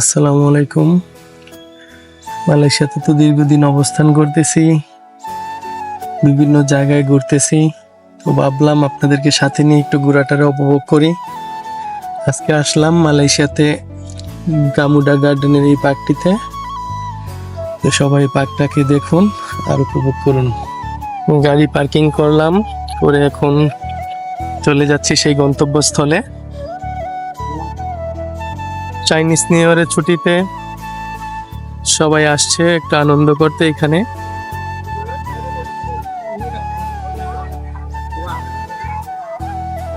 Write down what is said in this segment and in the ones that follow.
আসসালামু আলাইকুম। মালয়েশিয়াতে তো দীর্ঘদিন অবস্থান করতেছি, বিভিন্ন জায়গায় ঘুরতেছি। তো ভাবলাম আপনাদেরকে সাথে নিয়ে একটু ঘোরাটারে উপভোগ করি। আজকে আসলাম মালয়েশিয়াতে, গামুডা গার্ডেনের এই পার্কটিতে। তো সবাই পার্কটাকে দেখুন আর উপভোগ করুন। গাড়ি পার্কিং করলাম, করে এখন চলে যাচ্ছি সেই গন্তব্যস্থলে। চাইনিজ নিউ ইয়ারের ছুটিতে সবাই আসছে একটু আনন্দ করতে এখানে।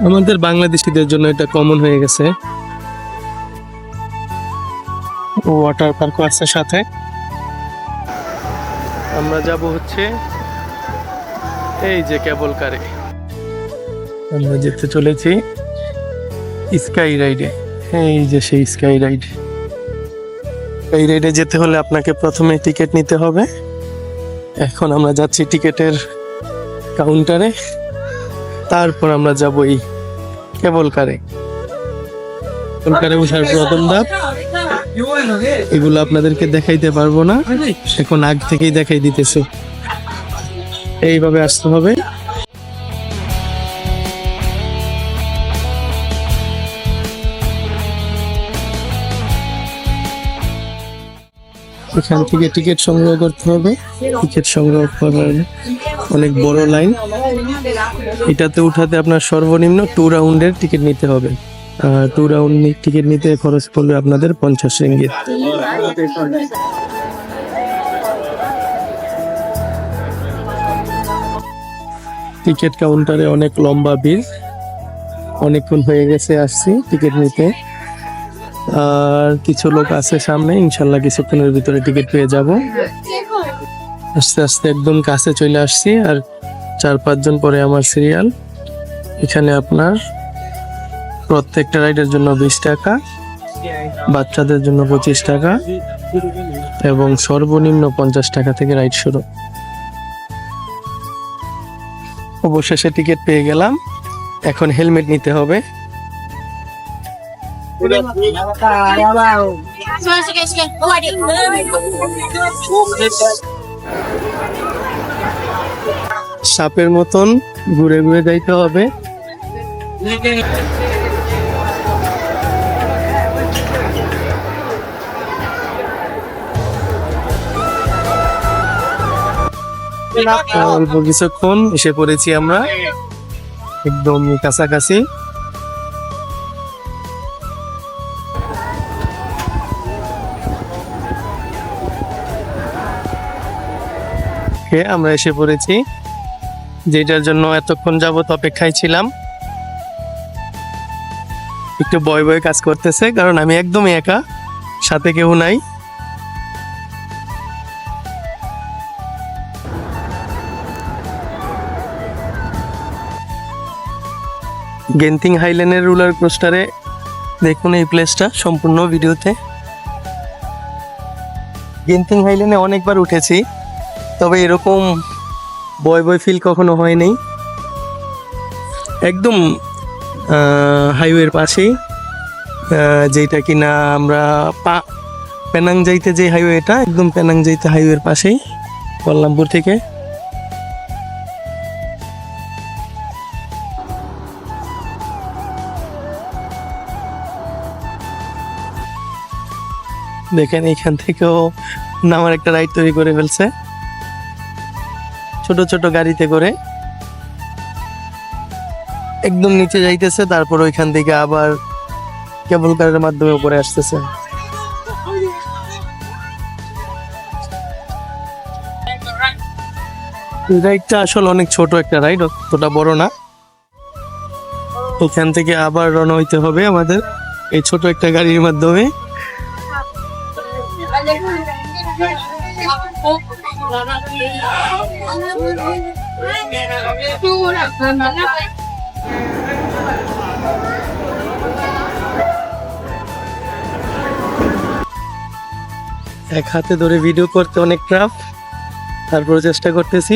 আমাদের বাংলাদেশিদের জন্য এটা কমন হয়ে গেছে। ওয়াটার পার্কও আছে সাথে। আমরা যাব হচ্ছে এই যে কেবল কারে আমরা যেতে চলেছি স্কাই রাইডে এই যে সেই স্কাই রাইড এই রাইডে যেতে হলে আপনাকে প্রথমে টিকিট নিতে হবে। এখন আমরা যাচ্ছি টিকিটের কাউন্টারে তারপর আমরা যাব এই কেবল কারে কেবল কারে বসার প্রথম ধাপ। এগুলো আপনাদেরকে দেখাইতে পারব না। এখন আগ থেকেই দেখাই দিতেছে। এইভাবে আসতে হবে। এখান থেকে টিকিট সংগ্রহ করতে হবে। টিকিট সংগ্রহ করার অনেক বড় লাইন এটাতে উঠাতে আপনার সর্বনিম্ন টু রাউন্ডের টিকিট নিতে হবে। টু রাউন্ড টিকিট নিতে খরচ পড়বে আপনাদের পঞ্চাশ রিঙ্গিত টিকিট কাউন্টারে অনেক লম্বা ভিড়। অনেকক্ষণ হয়ে গেছে আসছি টিকিট নিতে। আর কিছু লোক আছে সামনে, ইনশাল্লাহ কিছুক্ষণের ভিতরে টিকিট পেয়ে যাব। আস্তে আস্তে একদম কাছে চলে আসছি, আর চার পাঁচজন পরে আমার সিরিয়াল এখানে আপনার প্রত্যেকটা রাইডের জন্য বিশ টাকা, বাচ্চাদের জন্য পঁচিশ টাকা, এবং সর্বনিম্ন পঞ্চাশ টাকা থেকে রাইড শুরু। অবশেষে টিকিট পেয়ে গেলাম। এখন হেলমেট নিতে হবে। Sige, sige. Oh, adik. সাপের মতন ঘুরে ঘুরে যাইতে হবে অল্প কিছুক্ষণ এসে পড়েছি আমরা একদম কাছাকাছি ওকে, আমরা এসে পড়েছি যেটার জন্য এতক্ষণ যাবত অপেক্ষায় ছিলাম। একটু বয় বয় কাজ করতেছে কারণ আমি একদমই একা সাথে কেউ নাই। গেন্টিং হাইল্যান্ডের রুলার কোস্টারে দেখুন এই প্লেসটা সম্পূর্ণ ভিডিওতে গেন্টিং হাইল্যান্ডে অনেকবার উঠেছি। তবে এরকম বয় বয় ফিল কখনো হয়নি। একদম হাইওয়ের পাশেই যেটা কিনা আমরা পা পেনাং যাইতে যে হাইওয়েটা একদম পেনাং যাইতে হাইওয়ের পাশেই কল্লামপুর থেকে। দেখেন, এইখান থেকেও নামার একটা রাইড তৈরি করে ফেলছে। ছোট ছোট গাড়িতে করে একদম নিচে যাইতেছে, তারপর ওইখান থেকে আবার কেবল কারের মাধ্যমে উপরে আসতেছে। রাইডটা আসলে অনেক ছোট একটা রাইড অতটা বড় না। ওখান থেকে আবার রওনা হইতে হবে আমাদের এই ছোট একটা গাড়ির মাধ্যমে। এক হাতে ধরে ভিডিও করতে অনেক টাফ তারপরে চেষ্টা করতেছি।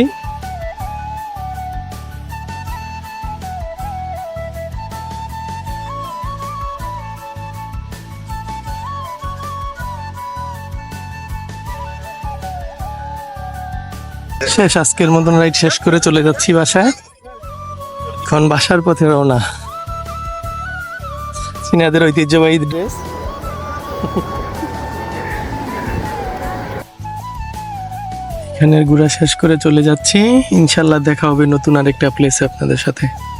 শেষ, আজকের মতন রাইড শেষ করে চলে যাচ্ছি বাসায়। এখন বাসার পথে রওনা। চীনাদের ঐতিহ্যবাহী ড্রেস। এখানের ঘোরা শেষ করে চলে যাচ্ছি। ইনশাল্লাহ দেখা হবে নতুন আরেকটা প্লেসে আপনাদের সাথে।